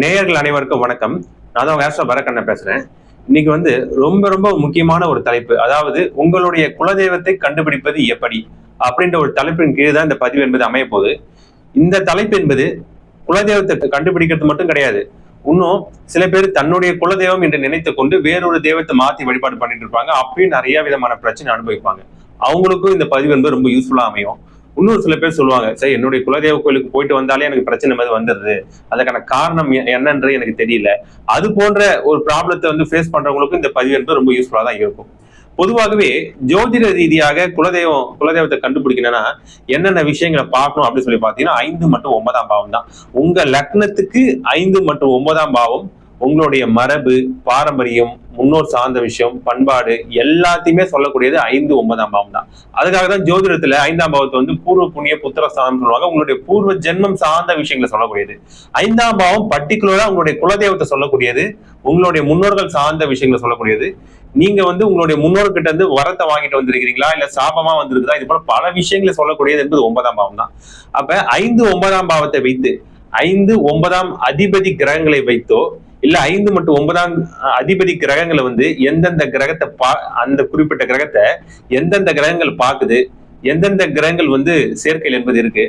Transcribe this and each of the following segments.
நேயர்கள் அனைவருக்கும் வணக்கம். நான் தான் உங்க பரக்கண்ண பேசுறேன். இன்னைக்கு வந்து ரொம்ப ரொம்ப முக்கியமான ஒரு தலைப்பு. அதாவது உங்களுடைய குலதெய்வத்தை கண்டுபிடிப்பது எப்படி? அப்படின்ற ஒரு தலைப்பின் கீழ் தான் இந்த பதிவு என்பது அமைய போகுது இந்த தலைப்பு என்பது குலதெய்வத்தை கண்டுபிடிக்கிறது மட்டும் கிடையாது. இன்னும் சில பேர் தன்னுடைய குலதெய்வம் என்று நினைத்து கொண்டு வேறொரு தெய்வத்தை மாத்தி வழிபாடு பண்ணிட்டு இருப்பாங்க. அப்பயும் நிறைய விதமான பிரச்சனை அனுபவிப்பாங்க. அவங்களுக்கும் இந்த பதிவு என்பது ரொம்ப யூஸ்ஃபுல்லா அமையும். இன்னொரு சில பேர் சொல்லுவாங்க சரி என்னுடைய குலதெய்வ கோயிலுக்கு போயிட்டு வந்தாலே எனக்கு பிரச்சனை மாதிரி வந்துடுது. அதுக்கான காரணம் என்னன்றது எனக்கு தெரியல. அது போன்ற ஒரு ப்ராப்ளத்தை வந்து ஃபேஸ் பண்றவங்களுக்கும் இந்த பதிவு என்பது ரொம்ப யூஸ்ஃபுல்லாக தான் இருக்கும். பொதுவாகவே ஜோதிட ரீதியாக குலதெய்வம் குலதெய்வத்தை கண்டுபிடிக்கணும்னா என்னென்ன விஷயங்களை பார்க்கணும் அப்படின்னு சொல்லி பார்த்தீங்கன்னா ஐந்து மற்றும் ஒன்பதாம் பாவம் தான். உங்க லக்னத்துக்கு ஐந்து மற்றும் ஒன்பதாம் பாவம் உங்களுடைய மரபு பாரம்பரியம் முன்னோர் சார்ந்த விஷயம் பண்பாடு எல்லாத்தையுமே சொல்லக்கூடியது ஐந்து ஒன்பதாம் பாவம் தான். அதுக்காக தான் ஜோதிடத்துல ஐந்தாம் பாவத்தை வந்து பூர்வ புண்ணிய புத்திர ஸ்தானம் சொல்லுவாங்க. உங்களுடைய பூர்வ ஜென்மம் சார்ந்த விஷயங்களை சொல்லக்கூடியது. ஐந்தாம் பாவம் பர்டிகுலரா உங்களுடைய குலதெய்வத்தை சொல்லக்கூடியது. உங்களுடைய முன்னோர்கள் சார்ந்த விஷயங்களை சொல்லக்கூடியது. நீங்க வந்து உங்களுடைய முன்னோர்கிட்ட இருந்து வரத்தை வாங்கிட்டு வந்திருக்கிறீங்களா? இல்ல சாபமா வந்திருக்குதா? இது போல பல விஷயங்களை சொல்லக்கூடியது என்பது ஒன்பதாம் பாவம் தான். அப்ப ஐந்து ஒன்பதாம் பாவத்தை வைத்து ஐந்து ஒன்பதாம் அதிபதி கிரகங்களை வைத்தோ இல்ல ஐந்து மற்றும் ஒன்பதாம் அதிபதி கிரகங்களை வந்து எந்தெந்த கிரகத்தை பா அந்த குறிப்பிட்ட கிரகத்தை எந்தெந்த கிரகங்கள் பாக்குது எந்தெந்த கிரகங்கள் வந்து சேர்க்கையில் என்பது இருக்கு.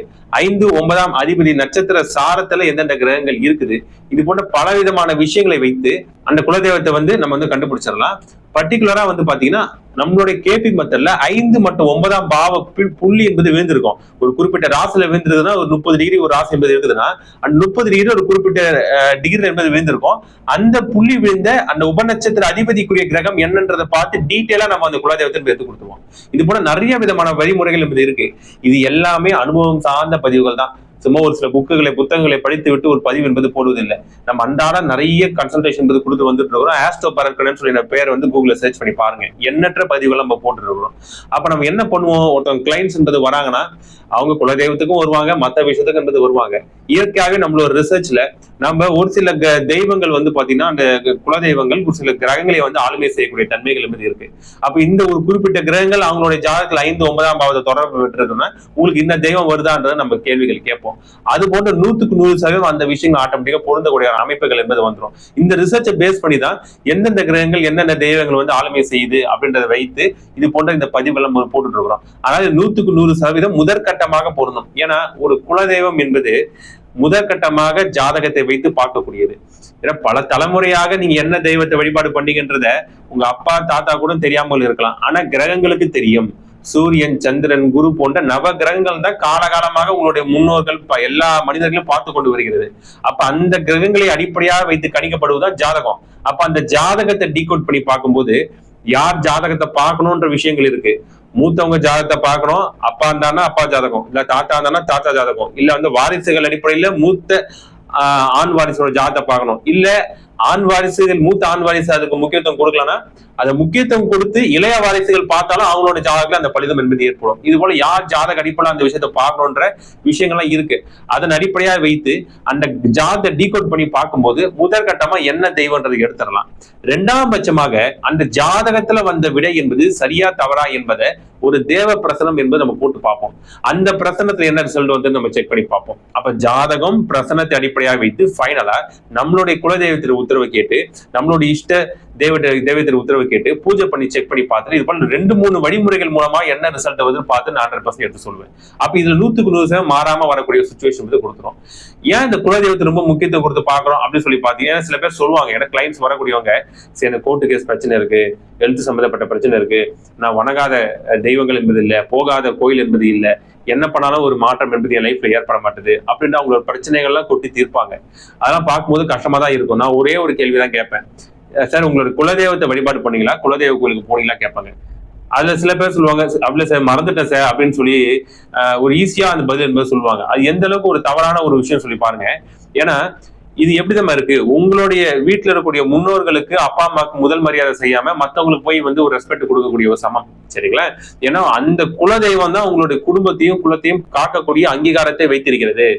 ஐந்து ஒன்பதாம் அதிபதி நட்சத்திர சாரத்துல எந்தெந்த கிரகங்கள் இருக்குது. இது போன்ற பல விதமான விஷயங்களை வைத்து அந்த குலதெய்வத்தை வந்து நம்ம வந்து கண்டுபிடிச்சிடலாம். பர்டிகுலரா வந்து பாத்தீங்கன்னா நம்மளுடைய கேபி மெத்தட்ல ஐந்து மற்றும் ஒன்பதாம் பாவ புள்ளி என்பது விழுந்திருக்கும். ஒரு குறிப்பிட்ட ராசில விழுந்திருக்குதுன்னா ஒரு முப்பது டிகிரி ஒரு ராசி என்பது இருக்குதுன்னா அந்த முப்பது டிகிரி ஒரு குறிப்பிட்ட டிகிரி என்பது விழுந்திருக்கும். அந்த புள்ளி விழுந்த அந்த உபநட்சத்திர அதிபதிக்குரிய கிரகம் என்னன்றதை பார்த்து டீட்டெயிலா நம்ம அந்த குலதெய்வத்தை எடுத்து கொடுத்துருவோம். இது போல நிறைய விதமான வழிமுறைகள் என்பது இருக்கு. இது எல்லாமே அனுபவம் சார்ந்த பதிவுகள் தான் சும்மா ஒரு சில புக்குகளை புத்தகங்களை படித்து விட்டு ஒரு பதிவு என்பது போடுவதில்லை. நம்ம அன்றாட நிறைய கன்சல்டேஷன் என்பது கொடுத்து வந்துட்டு இருக்கிறோம். ஆஸ்டோ பரக்கணும்னு சொல்லி பேர் வந்து கூகுளில் சர்ச் பண்ணி பாருங்க. எண்ணற்ற பதிவுகள் நம்ம போட்டுட்டு இருக்கிறோம். அப்ப நம்ம என்ன பண்ணுவோம்? ஒருத்தவங்க கிளைண்ட்ஸ் என்பது வராங்கன்னா அவங்க குலதெய்வத்துக்கும் வருவாங்க மற்ற விஷயத்துக்கும் என்பது வருவாங்க. இயற்கையாகவே நம்மளோட ரிசர்ச்ல நம்ம ஒரு சில க- தெய்வங்கள் வந்து பாத்தீங்கன்னா அந்த குலதெய்வங்கள் ஒரு சில கிரகங்களை வந்து ஆளுமை செய்யக்கூடிய தன்மைகள் என்பது இருக்கு. அப்ப இந்த ஒரு குறிப்பிட்ட கிரகங்கள் அவங்களுடைய ஜாதகத்துல ஐந்து ஒன்பதாம் பாவத்தை தொடர்பு பெற்றிருக்குன்னா உங்களுக்கு இந்த தெய்வம் வருதான்றதை நம்ம கேள்விகள் கேட்போம். அது போன்ற நூத்துக்கு நூறு சதவீதம் அந்த விஷயங்கள் ஆட்டோமேட்டிக்கா பொருந்தக்கூடிய அமைப்புகள் என்பது வந்துடும் இந்த ரிசர்ச்சை பேஸ் பண்ணி தான் எந்தெந்த கிரகங்கள் என்னென்ன தெய்வங்கள் வந்து ஆளுமை செய்யுது அப்படின்றத வைத்து இது போன்ற இந்த பதிவெல்லாம் போட்டுட்டு இருக்கிறோம். அதாவது நூத்துக்கு நூறு சதவீதம் முதற்கட்டமாக பொருந்தும். ஏன்னா ஒரு குலதெய்வம் என்பது முதற்கட்டமாக ஜாதகத்தை வைத்து பார்க்கக்கூடியது. ஏன்னா பல தலைமுறையாக நீங்க என்ன தெய்வத்தை வழிபாடு பண்ணீங்கன்றத உங்க அப்பா தாத்தா கூட தெரியாமல் இருக்கலாம். ஆனா கிரகங்களுக்கு தெரியும். சூரியன் சந்திரன் குரு போன்ற நவ கிரகங்கள் தான் காலகாலமாக உங்களுடைய முன்னோர்கள் எல்லா மனிதர்களும் பார்த்து கொண்டு வருகிறது. அப்ப அந்த கிரகங்களை அடிப்படையாக வைத்து கணிக்கப்படுவதுதான் ஜாதகம். அப்ப அந்த ஜாதகத்தை டீகோட் பண்ணி பார்க்கும்போது யார் ஜாதகத்தை பார்க்கணுன்ற விஷயங்கள் இருக்கு. மூத்தவங்க ஜாதகத்தை பார்க்கணும் அப்பா இருந்தானா அப்பா ஜாதகம் இல்ல தாத்தா இருந்தானா தாத்தா ஜாதகம் இல்ல வந்து வாரிசுகள் அடிப்படையில மூத்த ஆஹ், ஆண் வாரிசோட ஜாதகத்தை பார்க்கணும். இல்ல ஆண் வாரிசுகள் மூத்த ஆண் வாரிசு அதுக்கு முக்கியத்துவம் கொடுக்கலன்னா அதை முக்கியத்துவம் கொடுத்து இளைய வாரிசுகள் பார்த்தாலும் அவங்களோட ஜாதகத்துல அந்த பலிதம் என்பது ஏற்படும். இது போல யார் ஜாதக அடிப்படையில் அந்த விஷயத்தை பார்க்கணுன்ற விஷயங்கள்லாம் இருக்கு. அதன் அடிப்படையா வைத்து அந்த ஜாதத்தை டீகோட் பண்ணி பார்க்கும்போது முதற்கட்டமா என்ன தெய்வம்ன்றது எடுத்துடலாம். இரண்டாம் பட்சமாக அந்த ஜாதகத்துல வந்த விடை என்பது சரியா தவறா என்பதை ஒரு தேவ பிரசனம் என்பது நம்ம போட்டு பார்ப்போம். அந்த பிரசனத்துல என்ன ரிசல்ட் வந்து நம்ம செக் பண்ணி பார்ப்போம். அப்ப ஜாதகம் பிரசனத்தை அடிப்படையாக வைத்து ஃபைனலா நம்மளுடைய குலதெய்வத்திற்கு உத்தரவு கேட்டு நம்மளுடைய இஷ்ட தெய்வ தெய்வத்திற்கு உத்தரவு கேட்டு பூஜை பண்ணி செக் பண்ணி பார்த்துட்டு இது பண்ண ரெண்டு மூணு வழிமுறைகள் மூலமா என்ன ரிசல்ட் வருதுன்னு பார்த்து நான் ஹண்ட்ரட் பர்சன்ட் எடுத்து சொல்லுவேன் அப்ப இதுல நூத்துக்கு நூறு சதவீதம் மாறாம வரக்கூடிய சுச்சுவேஷன் வந்து கொடுத்துரும். ஏன் இந்த குலதெய்வத்தை ரொம்ப முக்கியத்துவம் கொடுத்து பாக்குறோம் அப்படின்னு சொல்லி பாத்தீங்கன்னா சில பேர் சொல்லுவாங்க ஏன்னா கிளைண்ட்ஸ் வரக்கூடியவங்க சரி எனக்கு கோர்ட்டு கேஸ் பிரச்சனை இருக்கு எழுத்து சம்பந்தப்பட்ட பிரச்சனை இருக்கு நான் வணங்காத தெய்வங்கள் என்பது இல்ல போகாத கோயில் என்பது இல்ல என்ன பண்ணாலும் ஒரு மாற்றம் என்பது என் லைஃப்ல ஏற்பட மாட்டுது அப்படின்னு அவங்களோட பிரச்சனைகள்லாம் கொட்டி தீர்ப்பாங்க. அதெல்லாம் பார்க்கும்போது கஷ்டமா தான் இருக்கும். நான் ஒரே ஒரு கேள்வி தான் கேட்பேன். சார் உங்களோட குலதெய்வத்தை வழிபாடு பண்ணீங்களா? குலதெய்வ கோயிலுக்கு போனீங்களா கேட்பாங்க. அதுல சில பேர் சொல்லுவாங்க அப்படில சார் மறந்துட்டேன் சார் அப்படின்னு சொல்லி அஹ், ஒரு ஈஸியா அந்த பதில் என்பது சொல்லுவாங்க. அது எந்த அளவுக்கு ஒரு தவறான ஒரு விஷயம் சொல்லி பாருங்க. ஏன்னா இது எப்படிதான் இருக்கு? உங்களுடைய வீட்டுல இருக்கக்கூடிய முன்னோர்களுக்கு அப்பா அம்மாவுக்கு முதல் மரியாதை செய்யாம மத்தவங்களுக்கு போய் வந்து ஒரு ரெஸ்பெக்ட் கொடுக்கக்கூடிய ஒரு சமம். சரிங்களா? ஏன்னா அந்த குலதெய்வம் தான் உங்களுடைய குடும்பத்தையும் குலத்தையும் காக்கக்கூடிய அங்கீகாரத்தை வைத்திருக்கிறது.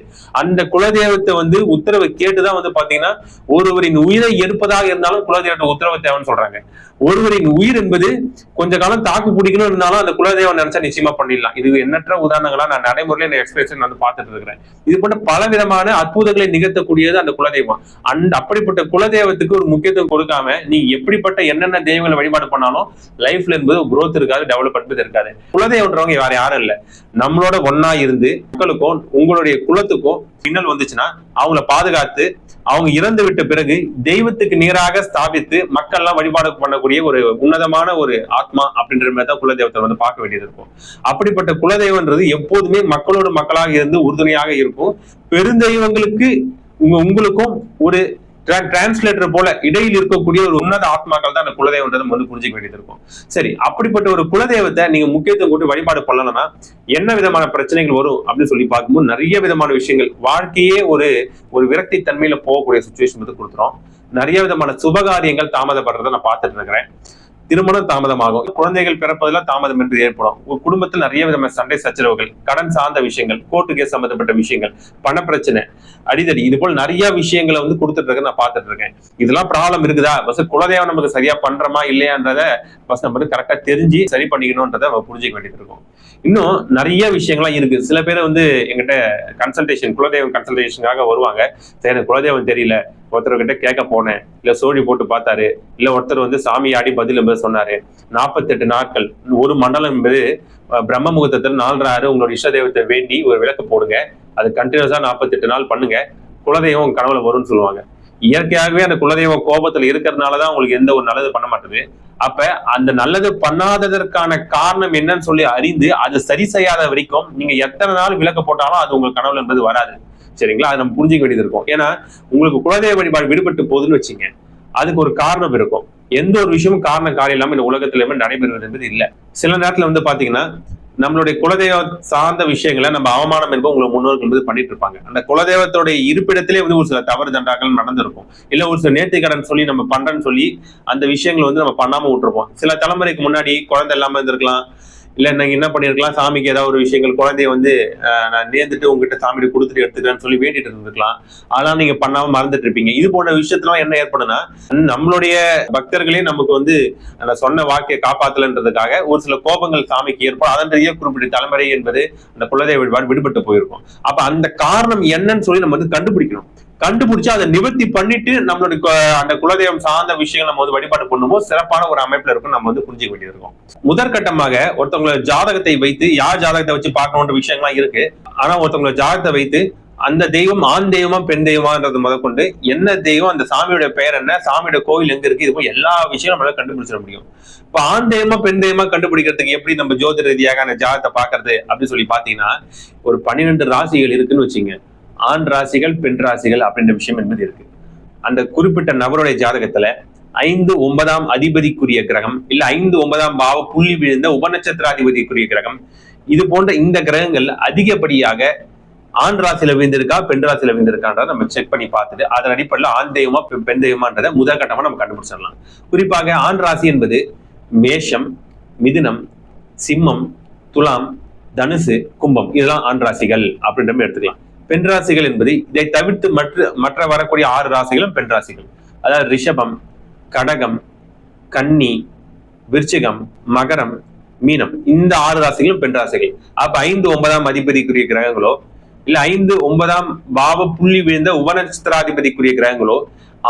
அந்த குலதெய்வத்தை வந்து உத்தரவு கேட்டுதான் வந்து பாத்தீங்கன்னா ஒருவரின் உயிரை எடுப்பதாக இருந்தாலும் குலதெய்வத்தை உத்தரவு தேவைன்னு சொல்றாங்க. ஒருவரின் உயிர் என்பது கொஞ்ச காலம் தாக்கு பிடிக்கணும் இருந்தாலும் அந்த குலதெய்வம் நினைச்சா நிச்சயமா பண்ணிடலாம். இது எண்ணற்ற உதாரணங்களா நான் நடைமுறையில எக்ஸ்பிரஷன் வந்து பார்த்துட்டு இருக்கிறேன். இது போன்ற பல விதமான அற்புதங்களை நிகழ்த்தக்கூடியது அந்த குல குலதெய்வம். அண்ட் அப்படிப்பட்ட குலதெய்வத்துக்கு ஒரு முக்கியத்துவம் கொடுக்காம நீ எப்படிப்பட்ட என்னென்ன தெய்வங்களை வழிபாடு பண்ணாலும் லைஃப்ல என்பது குரோத் இருக்காது டெவலப்மெண்ட் இருக்காது. குலதெய்வன்றவங்க வேற யாரும் இல்ல. நம்மளோட ஒன்னா இருந்து மக்களுக்கும் உங்களுடைய குலத்துக்கும் மின்னல் வந்துச்சுன்னா அவங்கள பாதுகாத்து அவங்க இறந்து விட்ட பிறகு தெய்வத்துக்கு நேராக ஸ்தாபித்து மக்கள் எல்லாம் வழிபாடு பண்ணக்கூடிய ஒரு உன்னதமான ஒரு ஆத்மா அப்படின்ற மாதிரி தான் குலதெய்வத்தை வந்து பார்க்க வேண்டியது இருக்கும். அப்படிப்பட்ட குலதெய்வன்றது எப்போதுமே மக்களோட மக்களாக இருந்து உறுதுணையாக இருக்கும். பெருந்தெய்வங்களுக்கு உங்க உங்களுக்கும் ஒரு டிரான்ஸ்லேட்டர் போல இடையில் இருக்கக்கூடிய ஒரு உன்னத ஆத்மாக்கள் தான் அந்த குலதெய்வன்றதை வந்து புரிஞ்சுக்க வேண்டியது இருக்கும். சரி அப்படிப்பட்ட ஒரு குலதெய்வத்தை நீங்க முக்கியத்துவம் கொண்டு வழிபாடு பண்ணலன்னா என்ன விதமான பிரச்சனைகள் வரும் அப்படின்னு சொல்லி பார்க்கும்போது நிறைய விதமான விஷயங்கள். வாழ்க்கையே ஒரு ஒரு விரக்தி தன்மையில போகக்கூடிய சுச்சுவேஷன் வந்து கொடுத்துரும். நிறைய விதமான சுபகாரியங்கள் தாமதப்படுறதை நான் பார்த்துட்டு இருக்கிறேன். திருமணம் தாமதமாகும். குழந்தைகள் பிறப்பதில் தாமதம் என்று ஏற்படும். ஒரு குடும்பத்தில் நிறைய விதமான சண்டை சச்சரவுகள் கடன் சார்ந்த விஷயங்கள் கோர்ட்டு கேஸ் சம்பந்தப்பட்ட விஷயங்கள் பணப்பிரச்சனை அடிதடி இது போல் நிறைய விஷயங்களை வந்து கொடுத்துட்டு இருக்க நான் பார்த்துட்டு இருக்கேன் இதெல்லாம் ப்ராப்ளம் இருக்குதா? பஸ் குலதெய்வம் நமக்கு சரியா பண்றோமா இல்லையான்றத பஸ் நம்ம வந்து கரெக்டா தெரிஞ்சு சரி பண்ணிக்கணும்ன்றதை நம்ம புரிஞ்சுக்க வேண்டியது இருக்கும். இன்னும் நிறைய விஷயங்கள்லாம் இருக்கு. சில பேர் வந்து எங்கிட்ட கன்சல்டேஷன் குலதெய்வம் கன்சல்டேஷனுக்காக வருவாங்க. சரி எனக்கு குலதெய்வம் தெரியல. ஒருத்தர்கிட்ட கேட்க போனேன். இல்ல சோழி போட்டு பார்த்தாரு. இல்ல ஒருத்தர் வந்து சாமி ஆடி பதில் என்பது சொன்னாரு. நாற்பத்தெட்டு நாட்கள். ஒரு மண்டலம் என்பது பிரம்ம முகூர்த்தத்தில் நாலராறு உங்களோட இஷ்ட தெய்வத்தை வேண்டி ஒரு விளக்கு போடுங்க. அது கண்டினியூஸா நாற்பத்தெட்டு நாள் பண்ணுங்க. குலதெய்வம் உங்க கனவுல வரும்னு சொல்லுவாங்க. இயற்கையாகவே அந்த குலதெய்வம் கோபத்துல இருக்கிறதுனாலதான் உங்களுக்கு எந்த ஒரு நல்லது பண்ண மாட்டுது. அப்ப அந்த நல்லது பண்ணாததற்கான காரணம் என்னன்னு சொல்லி அறிந்து அது சரி செய்யாத வரைக்கும் நீங்க எத்தனை நாள் விளக்க போட்டாலும் அது உங்கள் கனவுல என்பது வராது. சரிங்களா? அது நம்ம புரிஞ்சிக்க வேண்டியது இருக்கும். ஏன்னா உங்களுக்கு குலதெய்வ வழிபாடு விடுபட்டு போகுதுன்னு வச்சுங்க. அதுக்கு ஒரு காரணம் இருக்கும். எந்த ஒரு விஷயமும் காரணம் காரியம் இல்லாமல் இந்த உலகத்துல நடைபெறுவது என்பது இல்லை. சில நேரத்தில் வந்து பார்த்தீங்கன்னா நம்மளுடைய குலதெய்வ சார்ந்த விஷயங்களை நம்ம அவமானம் என்பது உங்களை முன்னோர்கள் என்பது பண்ணிட்டு இருப்பாங்க. அந்த குலதெய்வத்தோடைய இருப்பிடத்திலே வந்து ஒரு சில தவறு தண்டாக்கள் நடந்திருக்கும். இல்ல ஒரு சில நேர்த்தி கடன் சொல்லி நம்ம பண்றேன்னு சொல்லி அந்த விஷயங்களை வந்து நம்ம பண்ணாம விட்டுருப்போம். சில தலைமுறைக்கு முன்னாடி குழந்தை இல்லாம இருந்திருக்கலாம். இல்ல நீங்க என்ன பண்ணிருக்கலாம்? சாமிக்கு ஏதாவது ஒரு விஷயங்கள் குழந்தைய வந்து ஆஹ், நான் நேர்ந்துட்டு உங்ககிட்ட சாமிக்கு கொடுத்துட்டு எடுத்துக்கிறேன்னு சொல்லி வேண்டிட்டு இருந்திருக்கலாம். ஆனா நீங்க பண்ணாம மறந்துட்டு இருப்பீங்க. இது போன்ற விஷயத்துல என்ன ஏற்படும்னா நம்மளுடைய பக்தர்களே நமக்கு வந்து அந்த சொன்ன வாக்கிய காப்பாத்தலன்றதுக்காக ஒரு சில கோபங்கள் சாமிக்கு ஏற்படும். அதன்றைய குறிப்பிட்ட தலைமுறை என்பது அந்த குலதெய்வ வழிபாடு விடுபட்டு போயிருக்கும். அப்ப அந்த காரணம் என்னன்னு சொல்லி நம்ம வந்து கண்டுபிடிக்கணும். கண்டுபிடிச்சு அதை நிவர்த்தி பண்ணிட்டு நம்மளுடைய கு- அந்த குலதெய்வம் சார்ந்த விஷயங்கள் நம்ம வந்து வழிபாடு பண்ணும்போது சிறப்பான ஒரு அமைப்புல இருக்கும் நம்ம வந்து புரிஞ்சுக்க வேண்டியிருக்கும். முதற்கட்டமாக ஒருத்தவங்களோட ஜாதகத்தை வைத்து யார் ஜாதகத்தை வச்சு பார்க்கணுன்ற விஷயங்கள்லாம் இருக்கு. ஆனா ஒருத்தவங்களோட ஜாதகத்தை வைத்து அந்த தெய்வம் ஆண் தெய்வமா பெண் தெய்வமான்றது முதற்கொண்டு என்ன தெய்வம் அந்த சாமியோட பெயர் என்ன சாமியோட கோவில் எங்க இருக்கு இது போய் எல்லா விஷயம் நம்மளால கண்டுபிடிச்சிட முடியும். இப்ப ஆண் தெய்வமா பெண் தெய்வமா கண்டுபிடிக்கிறதுக்கு எப்படி நம்ம ஜோதி ரீதியாக அந்த ஜாதகத்தை பாக்குறது அப்படின்னு சொல்லி பாத்தீங்கன்னா ஒரு பன்னிரெண்டு ராசிகள் இருக்குன்னு வச்சுங்க. ஆண் ராசிகள் பெண் ராசிகள் அப்படின்ற விஷயம் என்பது இருக்கு. அந்த குறிப்பிட்ட நபருடைய ஜாதகத்துல ஐந்து ஒன்பதாம் அதிபதிக்குரிய கிரகம் இல்ல ஐந்து ஒன்பதாம் பாவ புள்ளி விழுந்த உபநட்சத்திராதிபதிக்குரிய கிரகம் இது போன்ற இந்த கிரகங்கள் அதிகப்படியாக ஆண் ராசியில விழுந்திருக்கா பெண் ராசியில விழுந்திருக்கான்றத நம்ம செக் பண்ணி பார்த்துட்டு அதன் அடிப்படையில் ஆண் தெய்வமா பெண் தெய்வமான்றதை முதல் கட்டமா நம்ம கண்டுபிடிச்சிடலாம். குறிப்பாக ஆண் ராசி என்பது மேஷம் மிதுனம் சிம்மம் துலாம் தனுசு கும்பம் இதெல்லாம் ஆண் ராசிகள் அப்படின்ற எடுத்துக்கலாம். பெண் ராசிகள் என்பது இதை தவிர்த்து மற்ற மற்ற வரக்கூடிய ஆறு ராசிகளும் பெண் ராசிகள். அதாவது ரிஷபம் கடகம் கன்னி விருச்சிகம் மகரம் மீனம். இந்த ஆறு ராசிகளும் பெண் ராசிகள். அப்ப ஐந்து ஒன்பதாம் அதிபதிக்குரிய கிரகங்களோ இல்ல ஐந்து ஒன்பதாம் பாவ புள்ளி விழுந்த உபநட்சத்திராதிபதிக்குரிய கிரகங்களோ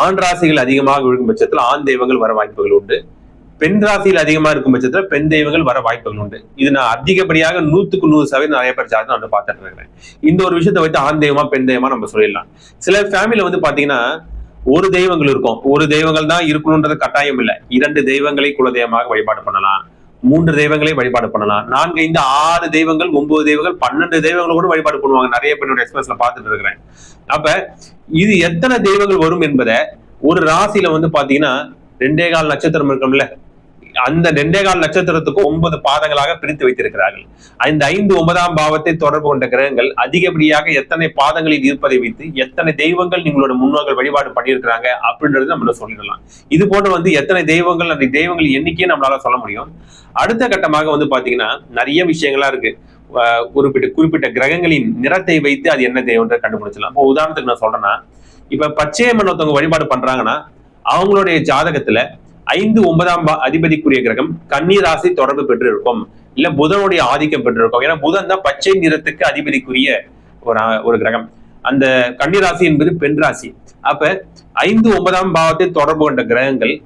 ஆண் ராசிகள் அதிகமாக விழுகும் பட்சத்தில் ஆண் தெய்வங்கள் வர வாய்ப்புகள் உண்டு. பெண் ராசியில் அதிகமா இருக்கும் பட்சத்துல பெண் தெய்வங்கள் வர வாய்ப்புகள் உண்டு. இது நான் அதிகப்படியாக நூத்துக்கு நூறு சதவீதம் நிறைய பேர் சார்ந்து நான் பார்த்துட்டு இருக்கிறேன். இந்த ஒரு விஷயத்தை வைத்து ஆண் தெய்வமா பெண் தெய்வமா நம்ம சொல்லிடலாம். சில ஃபேமிலியில வந்து பாத்தீங்கன்னா ஒரு தெய்வங்கள் இருக்கும். ஒரு தெய்வங்கள் தான் இருக்கணும்ன்றது கட்டாயம் இல்லை. இரண்டு தெய்வங்களை குலதெய்வமாக வழிபாடு பண்ணலாம். மூன்று தெய்வங்களை வழிபாடு பண்ணலாம். நான்கு ஐந்து ஆறு தெய்வங்கள் ஒன்பது தெய்வங்கள் பன்னெண்டு தெய்வங்கள் கூட வழிபாடு பண்ணுவாங்க. நிறைய பேரோட எக்ஸ்பிரஸ்ல பார்த்துட்டு இருக்கிறேன். அப்ப இது எத்தனை தெய்வங்கள் வரும் என்பதை ஒரு ராசியில வந்து பாத்தீங்கன்னா ரெண்டே கால் நட்சத்திரம் இருக்கும்ல. அந்த நெண்டேகால் நட்சத்திரத்துக்கும் ஒன்பது பாதங்களாக பிரித்து வைத்திருக்கிறார்கள். இந்த ஐந்து ஒன்பதாம் பாவத்தை தொடர்பு கொண்ட கிரகங்கள் அதிகப்படியாக எத்தனை பாதங்களில் இருப்பதை வைத்து எத்தனை தெய்வங்கள் நீங்களோட முன்னோர்கள் வழிபாடு பண்ணியிருக்கிறாங்க அப்படின்றது நம்மள சொல்லிடலாம். இது போன்று வந்து எத்தனை தெய்வங்கள் அந்த தெய்வங்கள் எண்ணிக்கையை நம்மளால சொல்ல முடியும். அடுத்த கட்டமாக வந்து பாத்தீங்கன்னா நிறைய விஷயங்களா இருக்கு. குறிப்பிட்ட குறிப்பிட்ட கிரகங்களின் நிறத்தை வைத்து அது என்ன தெய்வம்ன்ற கண்டுபிடிச்சலாம் இப்போ உதாரணத்துக்கு நான் சொல்றேன்னா இப்ப பச்சையம்மன் ஒருத்தவங்க வழிபாடு பண்றாங்கன்னா அவங்களுடைய ஜாதகத்துல ஐந்து ஒன்பதாம் பா- அதிபதிக்குரிய கிரகம் கன்னிராசி தொடர்பு பெற்றிருக்கும். இல்ல புதனுடைய ஆதிக்கம் பெற்றிருக்கும். ஏன்னா புதன் தான் பச்சை நிறத்துக்கு அதிபதிக்குரிய ஒரு ஒரு கிரகம். அந்த கன்னிராசி என்பது பெண் ராசி. அப்ப ஐந்து ஒன்பதாம் பாவத்தை தொடர்பு கொண்ட கிரகங்கள்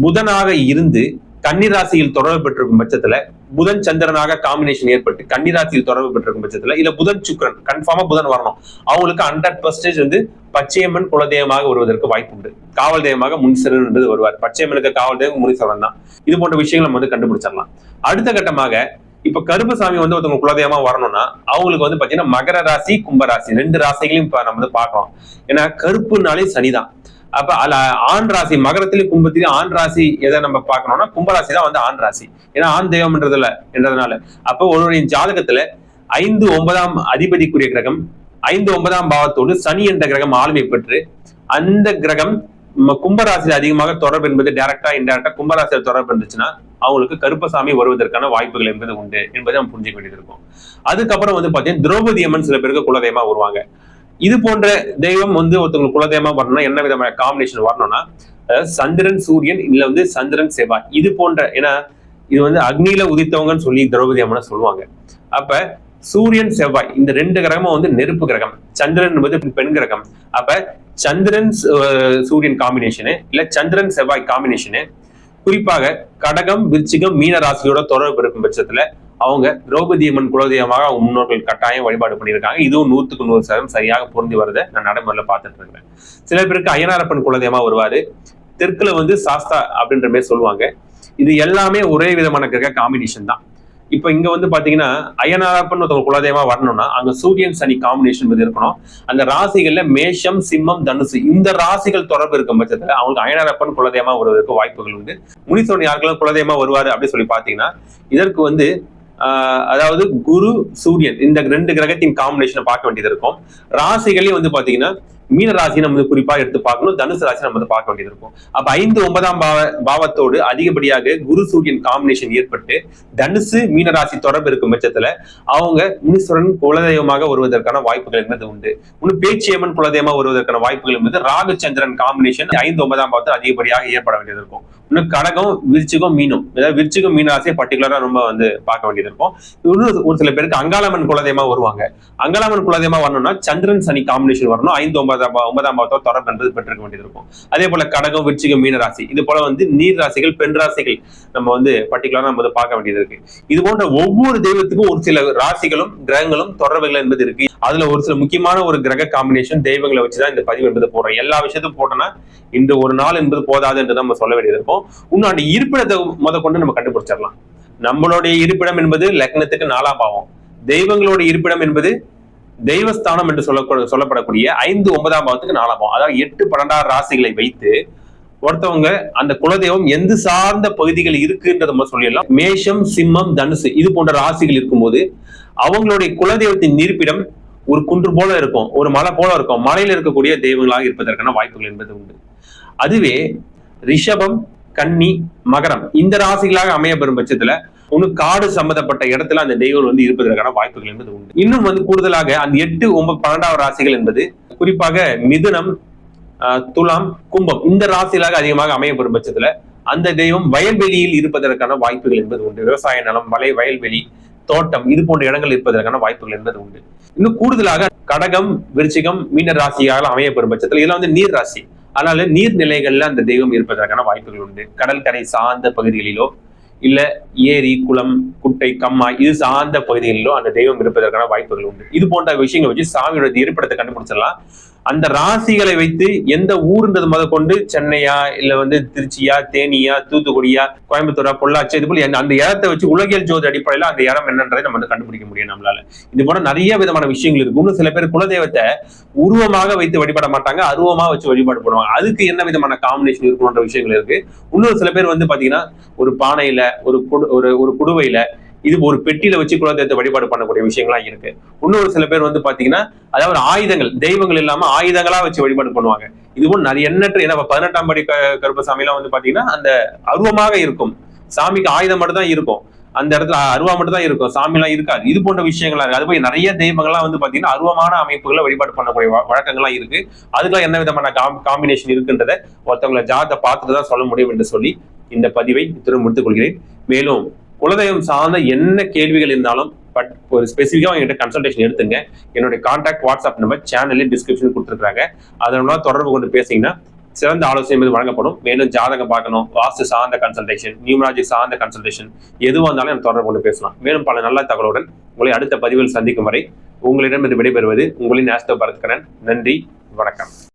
புதனாக இருந்து கன்னிராசியில் தொடர்பு பெற்றிருக்கும் பட்சத்துல புதன் சந்திரனாக காம்பினேஷன் ஏற்பட்டு கன்னிராசியில் தொடர்பு பெற்றிருக்கும் பட்சத்துல இல்ல புதன் சுக்கிரன் கன்ஃபார்மா புதன் வரணும். அவங்களுக்கு ஹண்ட்ரட் பர்சன்டேஜ் வந்து பச்சையம்மன் குலதெய்வமாக வருவதற்கு வாய்ப்பு உண்டு. காவல் தெய்வமாக முனிசரன் என்பது வருவார். பச்சையம்மனுக்கு காவல் தெய்வம் முனிசரன் தான். இது போன்ற விஷயங்கள் நம்ம வந்து கண்டுபிடிச்சிடலாம். அடுத்த கட்டமாக இப்ப கருப்பசாமி வந்து ஒருத்தவங்க குலதெய்வமா வரணும்னா அவங்களுக்கு வந்து பாத்தீங்கன்னா மகர ராசி கும்பராசி ரெண்டு ராசிகளையும் இப்ப நம்ம வந்து பார்க்கலாம். ஏன்னா கருப்புனாலே சனிதான். அப்ப அல்ல ஆண் ராசி மகரத்திலையும் கும்பத்திலையும் ஆண் ராசி எதை நம்ம பார்க்கணும்னா கும்பராசி தான் வந்து ஆண் ராசி. ஏன்னா ஆண் தெய்வம்ன்றதுல என்றதுனால. அப்ப ஒருவரின் ஜாதகத்துல ஐந்து ஒன்பதாம் அதிபதிக்குரிய கிரகம் ஐந்து ஒன்பதாம் பாவத்தோடு சனி என்ற கிரகம் ஆளுமை பெற்று அந்த கிரகம் ம- கும்பராசியில் அதிகமாக தொடர்பு என்பது டைரக்டா இன்டைரக்டா கும்பராசியில் தொடர்பு இருந்துச்சுன்னா அவங்களுக்கு கருப்பசாமி வருவதற்கான வாய்ப்புகள் என்பது உண்டு என்பதை நம்ம புரிஞ்சுக்க வேண்டியது இருக்கும். அதுக்கப்புறம் வந்து பாத்தீங்கன்னா திரௌபதி அம்மன் சில பேருக்கு குலதெய்வமா வருவாங்க. இது போன்ற தெய்வம் வந்து ஒருத்தவங்களுக்கு குலதெய்வமா வரணும்னா என்ன விதமான காம்பினேஷன் வரணும்னா அதாவது சந்திரன் சூரியன் இல்ல வந்து சந்திரன் செவ்வாய். இது போன்ற ஏன்னா இது வந்து அக்னியில உதித்தவங்கன்னு சொல்லி திரௌபதி அம்மனை சொல்லுவாங்க. அப்ப சூரியன் செவ்வாய் இந்த ரெண்டு கிரகமும் வந்து நெருப்பு கிரகம். சந்திரன் என்பது பெண் கிரகம். அப்ப சந்திரன் சூரியன் காம்பினேஷனு இல்ல சந்திரன் செவ்வாய் காம்பினேஷனு குறிப்பாக கடகம் விருச்சிகம் மீன ராசியோட தொடர்பு இருக்கும் பட்சத்துல அவங்க திரௌபதி அம்மன் குலதெய்வமாக அவங்க முன்னோர்கள் கட்டாயம் வழிபாடு பண்ணியிருக்காங்க. இதுவும் நூற்றுக்கு நூறு சதவீதம் சரியாக பொருந்தி வரதை நான் நடைமுறையில் பார்த்துட்டு இருக்கிறேன். சில பேருக்கு அய்யனாரப்பன் குலதெய்வமாக வருவார். தெற்குல வந்து சாஸ்தா அப்படின்ற மாதிரி சொல்லுவாங்க. இது எல்லாமே ஒரே விதமான கிரக காம்பினேஷன் தான். இப்போ இங்க வந்து பாத்தீங்கன்னா அய்யனாரப்பன் ஒருத்தவங்க குலதெய்வமா வரணும்னா அங்க சூரியன் சனி காம்பினேஷன் வந்து இருக்கணும். அந்த ராசிகள்ல மேஷம் சிம்மம் தனுசு இந்த ராசிகள் தொடர்பு இருக்கும் பட்சத்துல அவங்களுக்கு அயனாரப்பன் குலதெய்வமா வருவதற்கு வாய்ப்புகள் உண்டு. முனிசோன் யாருக்கெல்லாம் குலதெய்வமா வருவாரு அப்படின்னு சொல்லி பாத்தீங்கன்னா இதற்கு வந்து அதாவது குரு சூரியன் இந்த ரெண்டு கிரகத்தின் காம்பினேஷனை பார்க்க வேண்டியது இருக்கும். ராசிகளையும் வந்து பாத்தீங்கன்னா மீன ராசி நம்ம குறிப்பா எடுத்து பார்க்கணும். தனுசு ராசி நம்ம பார்க்க வேண்டியது இருக்கும். அப்ப ஐந்து ஒன்பதாம் பாவ பாவத்தோடு அதிகப்படியாக குரு சூரியன் காம்பினேஷன் ஏற்பட்டு தனுசு மீன ராசி தொடர்பு இருக்கும் பட்சத்துல அவங்க முனீஸ்வரன் குலதெய்வமாக வருவதற்கான வாய்ப்புகள் என்பது உண்டு. இன்னும் பேச்சியம்மன் குலதெய்வமா வருவதற்கான வாய்ப்புகள் என்பது ராகு சந்திரன் காம்பினேஷன் ஐந்து ஒன்பதாம் பாவத்தில் அதிகப்படியாக ஏற்பட வேண்டியது இருக்கும். இன்னும் கடகம் விருச்சிகம் மீனும். அதாவது விருச்சிகம் மீன ராசியை பர்டிகுலரா ரொம்ப வந்து பார்க்க வேண்டியது இருக்கும். இன்னும் ஒரு சில பேருக்கு அங்காளம்மன் குலதெய்வமா வருவாங்க. அங்காளம்மன் குலதெய்வமா வரணும்னா சந்திரன் சனி காம்பினேஷன் வரணும். ஐந்து ஒன்பதாம் ஒன்பதாம் ஒன்பதாம் பாவத்தோட தொடர்பு என்பது பெற்றிருக்க வேண்டியது இருக்கும். அதே போல கடகம் விருச்சிகம் மீன ராசி. இது போல வந்து நீர் ராசிகள் பெண் ராசிகள் நம்ம வந்து பர்டிகுலரா நம்ம வந்து பார்க்க வேண்டியது இருக்கு. இது போன்ற ஒவ்வொரு தெய்வத்துக்கும் ஒரு சில ராசிகளும் கிரகங்களும் தொடர்புகள் என்பது இருக்கு. அதுல ஒரு சில முக்கியமான ஒரு கிரக காம்பினேஷன் தெய்வங்களை வச்சுதான் இந்த பதிவு என்பது போடுறோம். எல்லா விஷயத்தையும் போட்டோம்னா இந்த ஒரு நாள் என்பது போதாது என்று நம்ம சொல்ல வேண்டியது இருக்கும். இன்னும் அந்த இருப்பிடத்தை முத கொண்டு நம்ம கண்டுபிடிச்சிடலாம். நம்மளுடைய இருப்பிடம் என்பது லக்னத்துக்கு நாலாம் பாவம். தெய்வங்களுடைய இருப்பிடம் என்பது தெய்வஸ்தானம் என்று சொல்ல சொல்லப்படக்கூடிய ஐந்து ஒன்பதாம் பாவத்துக்கு நாலாம் பாவம் அதாவது எட்டு பன்னெண்டாம் ராசிகளை வைத்து ஒருத்தவங்க அந்த குலதெய்வம் எந்த சார்ந்த பகுதிகள் இருக்குன்றத நம்ம சொல்லிடலாம். மேஷம் சிம்மம் தனுசு இது போன்ற ராசிகள் இருக்கும்போது அவங்களுடைய குலதெய்வத்தின் இருப்பிடம் ஒரு குன்று போல இருக்கும் ஒரு மலை போல இருக்கும். மலையில இருக்கக்கூடிய தெய்வங்களாக இருப்பதற்கான வாய்ப்புகள் என்பது உண்டு. அதுவே ரிஷபம் கன்னி மகரம் இந்த ராசிகளாக அமைய பெறும் பட்சத்துல ஒண்ணு காடு சம்பந்தப்பட்ட இடத்துல அந்த தெய்வம் வந்து இருப்பதற்கான வாய்ப்புகள் என்பது உண்டு. இன்னும் வந்து கூடுதலாக அந்த எட்டு ஒன்பது பன்னெண்டாவது ராசிகள் என்பது குறிப்பாக மிதுனம் துலாம் கும்பம் இந்த ராசிகளாக அதிகமாக அமையப்படும் பட்சத்துல அந்த தெய்வம் வயல்வெளியில் இருப்பதற்கான வாய்ப்புகள் என்பது உண்டு. விவசாய நலம் மலை வயல்வெளி தோட்டம் இது போன்ற இடங்கள் இருப்பதற்கான வாய்ப்புகள் என்பது உண்டு. இன்னும் கூடுதலாக கடகம் விருச்சிகம் மீன ராசியாக அமையப்பெறும் பட்சத்தில் பட்சத்துல இதெல்லாம் வந்து நீர் ராசி. அதனால நீர்நிலைகள்ல அந்த தெய்வம் இருப்பதற்கான வாய்ப்புகள் உண்டு. கடல் கரை சார்ந்த பகுதிகளிலோ இல்ல ஏரி குளம் குட்டை கம்மாய் இது சார்ந்த பகுதிகளிலோ அந்த தெய்வம் இருப்பதற்கான வாய்ப்புகள் உண்டு. இது போன்ற விஷயங்களை வச்சு சாமியோட இருப்பிடத்தை கண்டுபிடிச்சிடலாம். அந்த ராசிகளை வைத்து எந்த ஊருன்றது முத கொண்டு? சென்னையா இல்ல வந்து திருச்சியா தேனியா தூத்துக்குடியா கோயம்புத்தூரா பொள்ளாச்சி இது போல அந்த இடத்தை வச்சு உலகியல் ஜோதி அடிப்படையில அந்த இடம் என்னன்றதை நம்ம வந்து கண்டுபிடிக்க முடியும் நம்மளால. இது போல நிறைய விதமான விஷயங்கள் இருக்கு. இன்னும் சில பேர் குலதெய்வத்தை உருவமாக வைத்து வழிபட மாட்டாங்க அருவமா வச்சு வழிபாடு பண்ணுவாங்க. அதுக்கு என்ன விதமான காம்பினேஷன் இருக்கணும்ன்ற விஷயங்கள் இருக்கு. இன்னொரு சில பேர் வந்து பாத்தீங்கன்னா ஒரு பானையில ஒரு குடு ஒரு ஒரு குடுவையில இது ஒரு பெட்டியில வச்சு குலதெய்வத்தை வழிபாடு பண்ணக்கூடிய விஷயங்கள்லாம் இருக்கு. இன்னொரு சில பேர் வந்து பாத்தீங்கன்னா அதாவது ஆயுதங்கள் தெய்வங்கள் இல்லாம ஆயுதங்களா வச்சு வழிபாடு பண்ணுவாங்க. இதுவும் நிறைய எண்ணற்ற ஏன்னா பதினெட்டாம் படி க- கருப்பசாமி எல்லாம் வந்து பாத்தீங்கன்னா அந்த அருவமாக இருக்கும். சாமிக்கு ஆயுதம் மட்டும் தான் இருக்கும். அந்த இடத்துல அருவா மட்டும் தான் இருக்கும். சாமி எல்லாம் இருக்காது. இது போன்ற விஷயங்களா இருக்கு. அது போய் நிறைய தெய்வங்கள்லாம் வந்து பாத்தீங்கன்னா அருவமான அமைப்புகளை வழிபாடு பண்ணக்கூடிய வழக்கங்கள்லாம் இருக்கு. அதுக்கெல்லாம் என்ன விதமான காம்பினேஷன் இருக்குன்றதை ஒருத்தவங்களை ஜாதத்தை பார்த்துட்டு தான் சொல்ல முடியும் என்று சொல்லி இந்த பதிவை இத்துடன் முடித்துக் கொள்கிறேன். மேலும் குலதெய்வம் சார்ந்த என்ன கேள்விகள் இருந்தாலும் பட் ஒரு ஸ்பெசிஃபிக்காக என்கிட்ட கன்சல்டேஷன் எடுத்துங்க. என்னுடைய கான்டாக்ட் வாட்ஸ்அப் நம்பர் சேனலில் டிஸ்கிரிப்ஷன் கொடுத்துருக்காங்க அதன் மூலம் தொடர்பு கொண்டு பேசிங்கன்னா சிறந்த ஆலோசனை என்பது வழங்கப்படும். மேலும் ஜாதகம் பார்க்கணும். வாஸ்து சார்ந்த கன்சல்டேஷன் நியூமராஜி சார்ந்த கன்சல்டேஷன் எதுவாக இருந்தாலும் நம்ம தொடர்பு கொண்டு பேசலாம். மேலும் பல நல்ல தகவலுடன் உங்களை அடுத்த பதிவில் சந்திக்கும் வரை உங்களிடம் இது விடைபெறுவது உங்களின் ஆஸ்தோ பரத்கரன் நன்றி வணக்கம்.